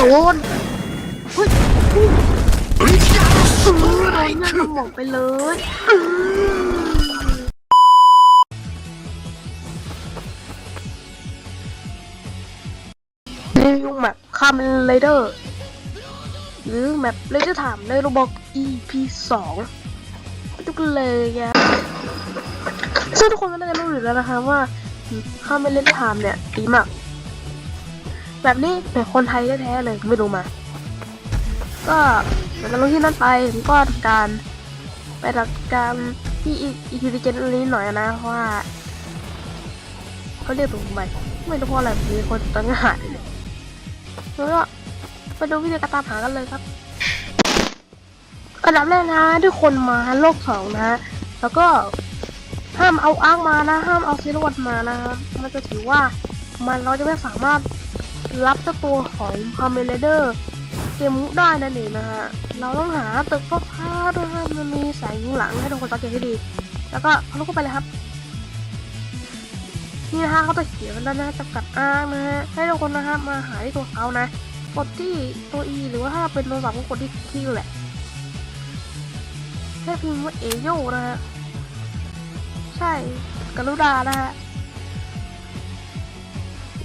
โดนเฮ้ยเฮ้ยเออโดนเงินสมองไปเลยอื้อรีวิวแมปคาเมนไรเดอร์ หรือแมปเลเดอร์ถามในโรบอก EP 2ไปดูกันเลยนะซึ่งทุกคนก็น่าจะรู้อยู่แล้วนะคะว่าคาเมนเลเดอร์ถามเนี่ยดีมาก แบบนี้เป็นคนไทยแท้ๆเลยไม่รู้มา ก็หลังจากลงที่นั่นไปผมก็ทำการไปทำการที่อีอีคิวดิเจนนี้หน่อยนะเพราะว่าเขาเรียกผมไปไม่รู้เพราะอะไรมีคนตั้งหาเลยแล้วก็ไปดูวิธีการตามหากันเลยครับอันดับแรกนะทุกคนมาโลกสองนะ แล้วก็ห้ามเอาอ้างมานะ ห้ามเอาซีรวัตมานะครับมันจะถือว่ามันเราจะไม่สามารถ รับเจ้าตัวของคาเมเลเดอร์เกมมุกได้นั่นเองนะฮะ เราต้องหาตึกฟ้าๆด้วยฮะมันมีแสงยิงหลังให้ทุกคนสังเกตให้ดี แล้วก็ทะลุเข้าไปเลยครับ นี่นะฮะเขาจะเขียนไว้แล้วนะจำกัดอ้างนะฮะ ให้ทุกคนนะฮะมาหาที่ตัวเขานะ กดที่ตัว E หรือว่าถ้าเป็นโทรศัพท์ก็กดที่ที่แหละแค่พิมพ์ว่าเอโยนะฮะ ใช่กรุณานะฮะ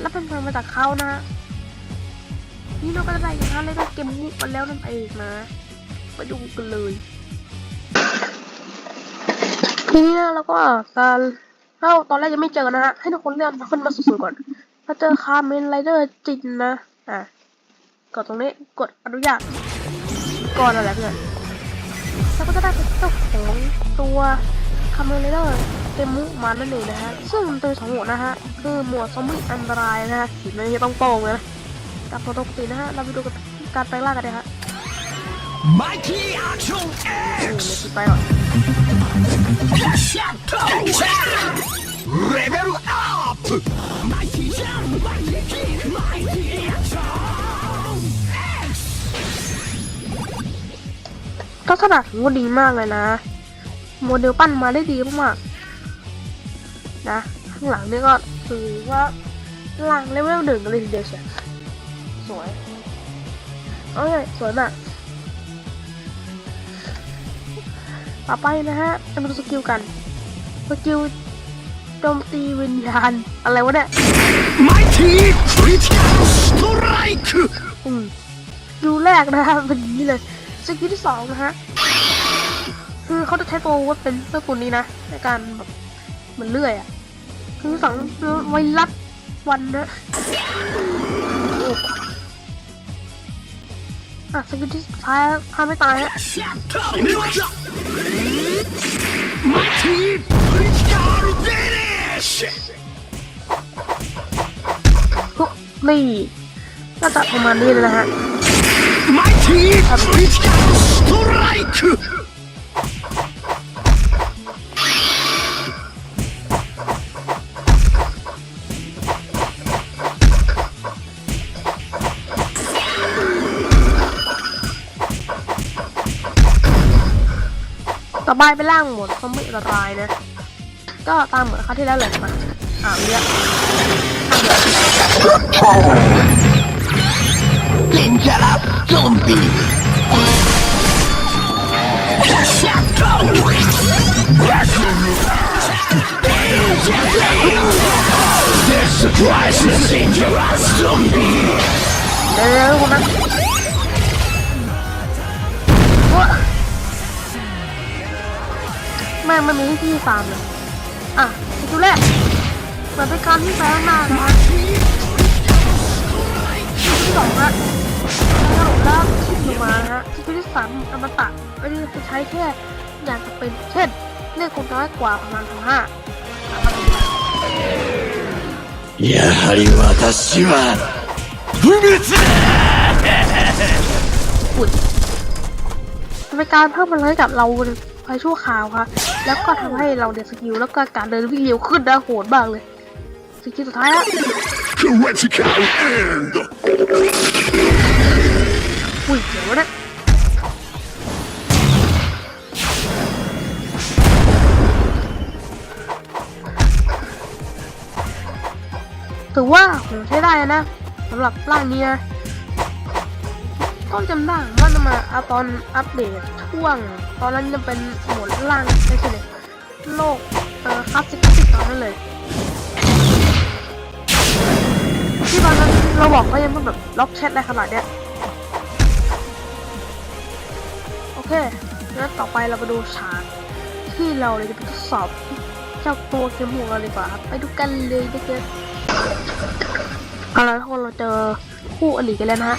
แล้วเป็นเพลงมาจากเขานะฮะ นี่เราก็จะได้ย่างนั้นเลยก็เกมนี้มาแล้วนั่นเองนะไปดูกันเลยทีนี้นะเราก็การถ้าตอนแรกยังไม่เจอนะฮะให้ทุกคนเลื่อนขึ้นมาสุดๆก่อนถ้าเจอคาร์เมนไรเดอร์จริงนะอะกดตรงนี้กดอนุญาตก่อนอะไรเพื่อนแล้วก็จะได้เป็นเจ้าของตัวคาร์เมนไรเดอร์เกมมุกมานั่นเองนะฮะซึ่งมันเป็นสองหมวดนะฮะคือหมวดซอมบี้อันตรายนะฮะขีดไม่ต้องโป่งเลยนะ กับปกตินะฮะ เราไปดูกับการไปล่ากันเลยฮะ Mighty Action นี่ X เดี๋ยวคิดไปก่อน Level up Mighty Jump Mighty Kick Mighty Action X ลักษณะถือว่าดีมากเลยนะ โมเดลปั้นมาได้ดีมากๆนะ ข้างหลังนี่ก็ถือว่าหลังเลเวลหนึ่งกันเลยทีเดียวเชียว สวยเอ้ยสวยมากต่อไปนะฮะจะมาดูสกิลกัน สกิลโจมตีวิญญาณ อะไรวะเนี่ย Mighty Critical Strike อืมดูแรกนะฮะเป็นอย่างนี้เลย สกิลที่สองนะฮะ คือเขาจะใช้ตัวอาวุธเป็นเพื่อปุ่นนี้นะ ในการแบบเหมือนเลื่อยอะ คือสองไวรัสวันนะโอะสกิลที่สุดท้ายทำไม่ตายฮะ Mighty Critical Finish ทุกนี่ก็จะประมาณนี้เลยนะฮะ Mighty Critical Strike ต่อไปเป็นร่างหมดซอมบี้อันตรายนะ ก็ตามเหมือนครั้งที่แล้วเลยมาอ่าวเรียก Ninja Zombie The surprise is dangerous zombie เดี๋ยวๆคุณนะ แม่งไม่มีที่ตามเลย อ่ะสกิลแรกเปิดเป็นการที่แฝงหน้านะฮะสกิลที่สองฮะแล้วก็ชิ้นลงมานะฮะสกิลที่สามอมตะอันนี้จะใช้แค่อย่างจำเป็น เช่นเลือกคนน้อยกว่าประมาณห้า やはり私は不滅だ ฝุ่นจะเป็นการเพิ่มพลังให้กับเรา ไปชั่วคราวค่ะแล้วก็ทำให้เราเดินสกิลแล้วก็การเดินวิ่งเร็วขึ้นนะโหดมากเลย สกิลสุดท้ายฮะ Critical end อุ้ยเดี๋ยวนะถือว่าผมใช้ได้นะสำหรับร่างนี้นะ ต้องจำได้ว่าจะมาเอาตอนอัปเดตช่วง ตอนนั้นจะเป็นโหมดล่างไม่ใช่เลยโลกเอ่อคลาสสิกคลาสสิกตอนนั้นเลยที่ตอนนั้นเราบอกว่ายังไม่แบบล็อกแชทอะไรขนาดเนี้ยโอเคงั้นต่อไปเรามาดูฉากที่เราเลยจะไปทดสอบเจ้าตัวเกมของเราดีกว่าครับไปดูกันเลยเด็กๆเอาละทุกคนเราเจอคู่อริกันแล้วนะฮะ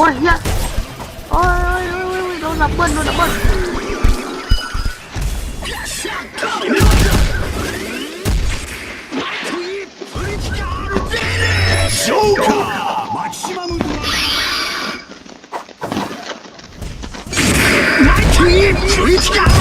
อ้ยเฮียโอ้ยโอ้ยโอ้ยโอ้ยโดนดับเบิ้ลโดนดับเบิ้ล ジョーカーマキシマムドラマイティクリティカル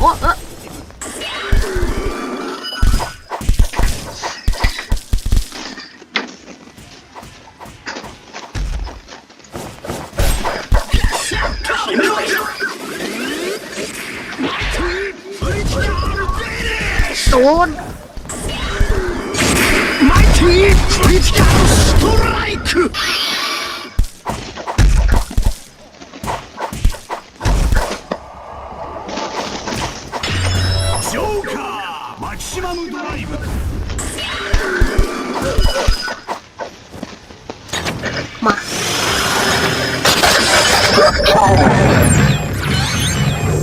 โอ้เออโดน My team, it's got strike!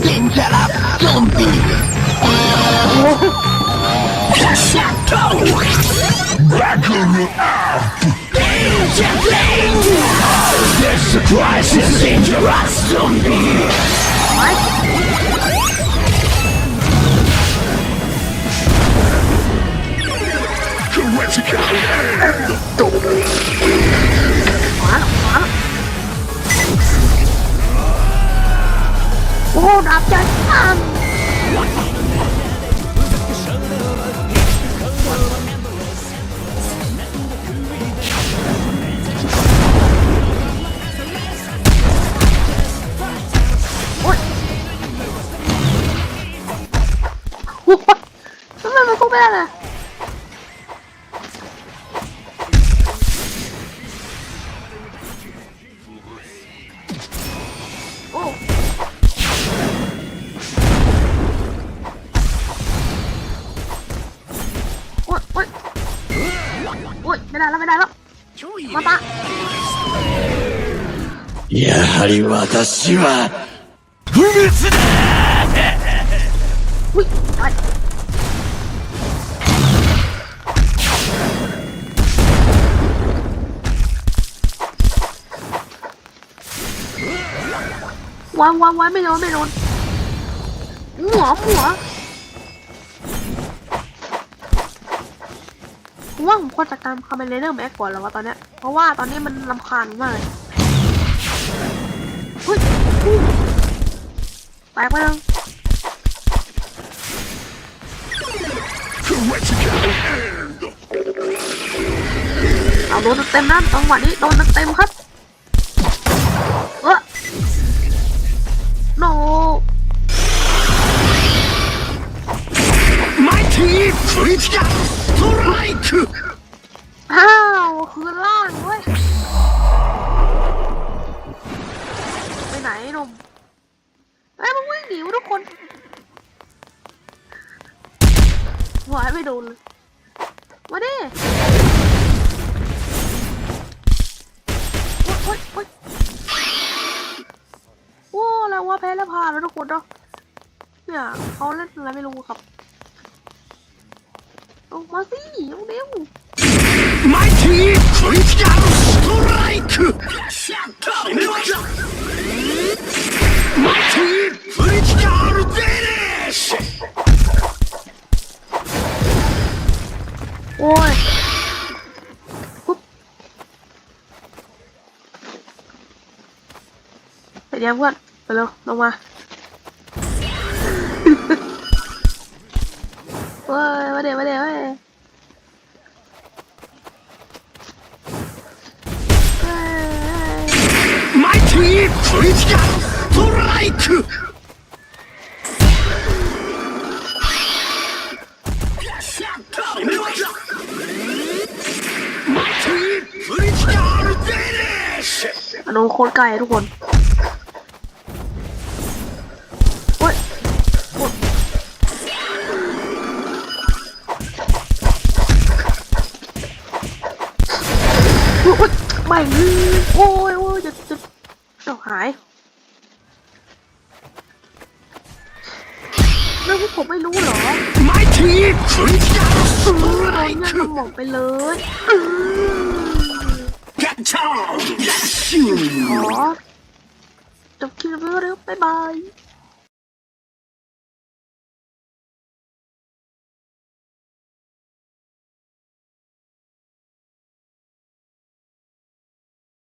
Ginger up, zombie! Battle up! Danger flame! This surprise is dangerous, zombie! What? Jurassic Island! โอ้ดาบใจอันโอ้ยโอ้ ยไม่ได้แล้วไม่ได้แล้ว มาตะ やはり私は不滅だ อุ้ยไปวางวางไว้ไม่โดนไม่โดนหัวหัว ว่าผมควรจัดการคาเมเลเดอร์แม็กก่อนแล้ววะตอนเนี้ยเพราะว่าตอนนี้มันลำคาญมากเฮ้ยอู้แตกไปแล้วเอาโดนเต็มๆนะจังหวะนี้โดนเต็มครับ วทุกคนหวายไม่โดนเลยมาดิโอ๊ยโอ๊ยโอ๊ยโอ้แล้วว่าแพ้แล้วผ่านแล้วทุกคนเนาะเนี่ยเขาเล่นอะไรไม่รู้ครับออกมาสิเร็ว My team ไปเดี๋ยวเพื่อนไปเร็วลงมา เว้ยมาเดี๋ยวมาเดี๋ยวเว้ยเฮ้ย マイティークリティカルストライクマイティークリティカルデニッシュ อันนู้นโคตรไกลอะทุกคน ไม่โอ้ยโอ้ยจะจะจะหายแล้วผมไม่รู้เหรอไม่ทีสุนจัดสุดเลยเนี่หมองไปเลยแกชอบขอจบคลิปแล้วบ๊ายบาย